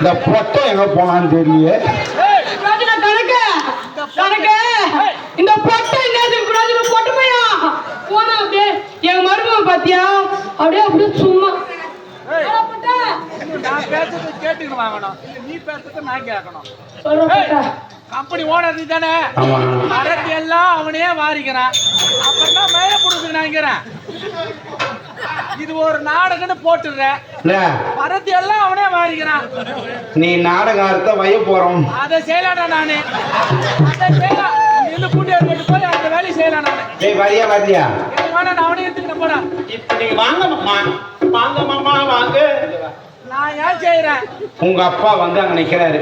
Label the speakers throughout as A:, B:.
A: இந்த பொட்டை எங்க போனான்னு
B: கணக்கு இந்த பொட்டை என்ன கூடாது பொட்டு பையா? போனா அப்படியே எங்க மருமக பாத்தியா? அப்படியே அப்படியே சும்மா.
C: நான் பேசுறது வாங்கணும் இல்ல நீ பேசுறது நான் கேட்கணும். கம்பெனி ஓனர் நீ தானே? மரத்தி எல்லாம் அவனே வாரிக்கிறான். அப்பதான் மேல கொடுக்குது நினைக்கிறேன் இது ஒரு நாடகம்னு போட்டுடுறேன் மரத்தி எல்லாம் அவனே வாரிக்கிறான்
A: நீ நாடகம் அறுத்த வைய போறோம்.
C: அதை செய்யலாடா நானு. அதை செய்யலாம் இந்த கூட்டி எடுத்துட்டு போய் அந்த வேலையை செய்யலாம் நானு.
A: டேய் வரியா வரியா?
C: வேணா நான் அவனே எடுத்துக்கிறேன் போடா
A: இப்ப நீங்க வாங்க மாமா. வாங்க மாமா வாங்க.
C: நான் ஏன் செய்யறேன்?
A: உங்க அப்பா வந்து அங்க நிக்கிறாரு.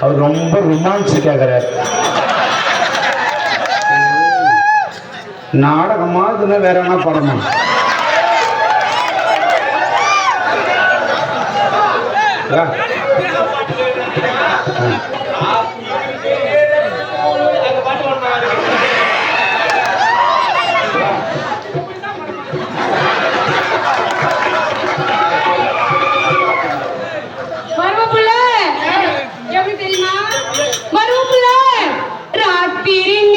C: அவர்
A: ரொம்ப ரொமான்ஸ் கேக்குறாரு நாடகமா இதுல வேற என்ன படமா?
B: Piri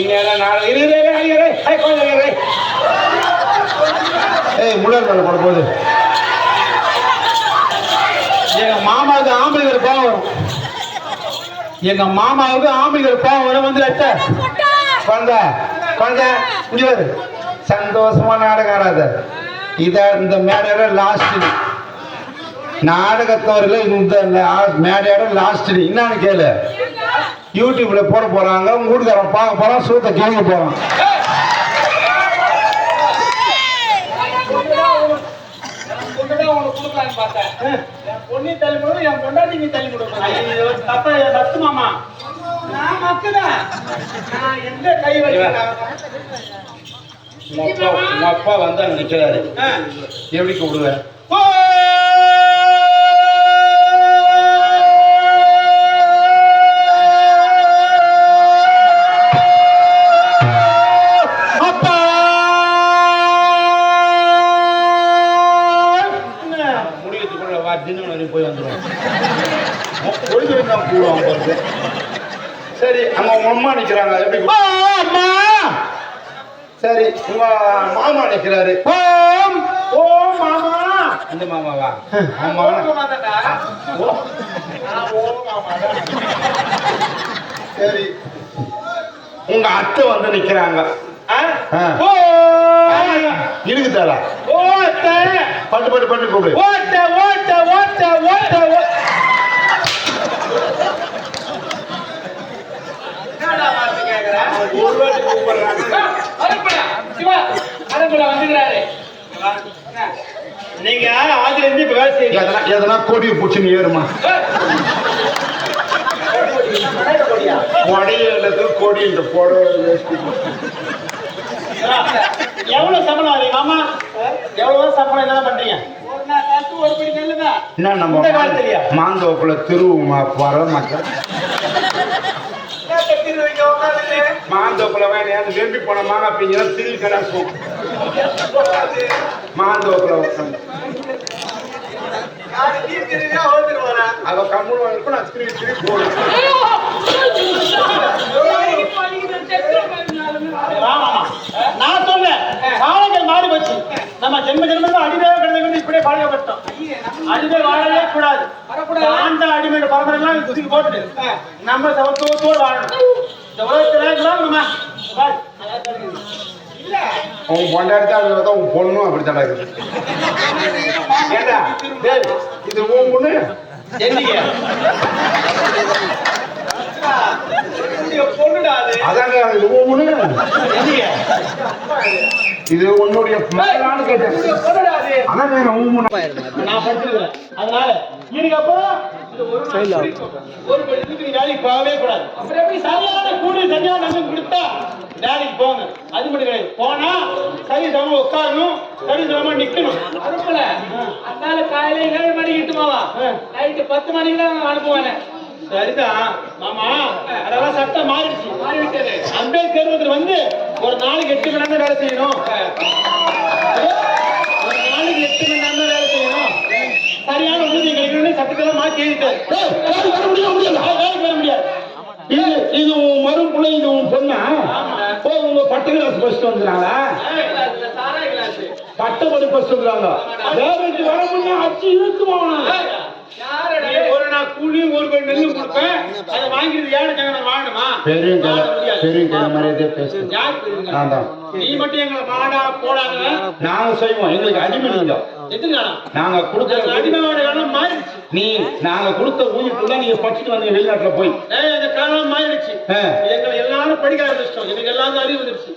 A: இந்நேரம் நாடகம் இரு, இரு, இரு, இரு, ஏய், கொஞ்சம் முள்ளர் மேல போட போகுது. எங்க மாமாவுக்கு ஆம்பளைகள் கோவம் வரும். எங்க மாமாவுக்கு ஆம்பளைகள் கோவம் வரும். வந்து அத்த குழந்தை குழந்தை இங்க சந்தோஷமா நாடகம் ஆடாத. இதை இந்த மேடையோட லாஸ்ட் நாடகத்தவரில் இந்த மேடையோட லாஸ்ட் என்னன்னு கேளு. யூடியூப்ல போட போறாங்க. வீட்டுக்காரன் பார்க்க போறான் சூத்த கேட்க போறான்
C: உங்ககிட்ட உனக்கு கொடுக்கலான்னு பார்த்தேன் என் பொண்ணி தள்ளி விடணும் என் பொண்டாட்டி நீ தள்ளி விடணும் தப்பா தப்பு மாமா நான் மக்குதான் நான் எந்த கை
A: உங்க அப்பா வந்து அங்க நிக்கிறாரு. எப்படி கூப்பிடுவேன்? நிக்கிறாங்க எப்படி அம்மா. சரி உங்க மாமா நிக்கிறாரு
C: ஓம் ஓம் மாமா.
A: இந்த மாமாவா ஆமா. சரி. உங்க அத்தை வந்து நிக்கிறாங்க. இருக்குதாடா
C: ஓட்ட
A: பட்டு பட்டு பட்டு கூப்பிடு.
C: ஓட்ட ஓட்ட ஓட்ட ஓட்ட. நீங்க இருந்து இப்ப வேலை செய்யுங்க
A: எதனா கொடியை பிடிச்சி ஏறுமா. கொடையில கொடி இந்த புடவை.
C: எவ்வளவு சம்பளம் மாமா? எவ்வளவு சம்பளம் என்ன பண்றீங்க?
A: என்ன நம்ம? மாந்தோப்புல திருவுமா வர மாந்தோப்புல வேணும் வெம்பி போன மாங்கா பிஞ்சா திரு கடாசும் மாந்தோப்புல உட்காந்து அவ கம்முனு இருக்கும் நான் போடுவேன்
C: நான் சொன்னேன் காலங்கள் மாறி போச்சு நம்ம ஜென்ம ஜென்மம் அடிமையாக கிடந்தவங்க இப்படியே பழகப்பட்டோம் அடிமை வாழவே கூடாது ஆண்ட அடிமை பரம்பரைலாம் தூக்கி போட்டு நம்ம சமத்துவத்தோடு வாழணும்.
A: உன் பொண்டாடி தான் உன் பொண்ணும் அப்படித்தான் இருக்குது ஏண்டா? இது உன் பொண்ணு அதாங்க உன் பொண்ணு இது உன்னுடைய மகளான்னு கேட்டேன்.
C: நான் படிச்சிருக்கிறேன். அதனால இதுக்கப்புறம் இந்த ஒரு பெண்ணுக்கு வேலைக்கு போகவே கூடாது. அப்புறம் எப்படி கூலி சரியான நம்பி கொடுத்தா வேலைக்கு போங்க. அது மட்டும் கிடையாது. போனா சரி சமமா உட்காரணும் சரி சமமா நிக்கணும். அதனால காலையில ஏழு மணிக்கு இட்டு போவா. நைட்டு பத்து மணிக்கு தான் அனுப்புவானே. சரிதான் மாமா அதெல்லாம் சட்டம் மாறிடுச்சு. மாறிவிட்டது. அம்பேத்கர் ஒருத்தர் வந்து ஒரு நாளைக்கு எட்டு மணி நேரம் வேலை செய்யணும். ஒரு நாளைக்கு எட்டு மணி நேரம் வேலை செய்யணும். சரியான ஊதியம் கிடைக்கணும்னு சட்டத்தெல்லாம் மாத்தி எழுதிட்டாரு வர முடியாது? முடியாது வேலைக்கு வர முடியாது.
A: இது இது உன் மரும் பிள்ளை இது உன் பொண்ணா? ஓ உங்க பட்டு கிளாஸ் ஃபர்ஸ்ட் வந்துறாங்களா
C: கிளாஸ்
A: பட்டப்படி ஃபர்ஸ்ட் வந்துறாங்க வேலைக்கு வர முடியும்? அச்சு போகணும்.
C: ஒரு நாள் கூலியும் ஒரு பேர் நெல்லு கொடுப்பேன். அதை வாங்கிட்டு ஏழை ஜனங்க வாழணுமா?
A: பெரிய. பெரிய மாதிரியே பேசுறேன்? நான் தான்.
C: நீ மட்டும் எங்களை மாடா போடாங்க
A: நாங்க செய்வோம். எங்களுக்கு அடிமை நீங்க நாங்க கொடுத்த
C: அடிமை மாறிடுச்சு.
A: நீ நாங்க கொடுத்த ஊதியத்துள்ள நீங்க படிச்சுட்டு வந்தீங்க வெளிநாட்டுல போய்.
C: காலம் மாறிடுச்சு. எங்களை எல்லாரும் படிக்க ஆரம்பிச்சிட்டோம். எனக்கு எல்லாரும் அறிவு வந்துருச்சு.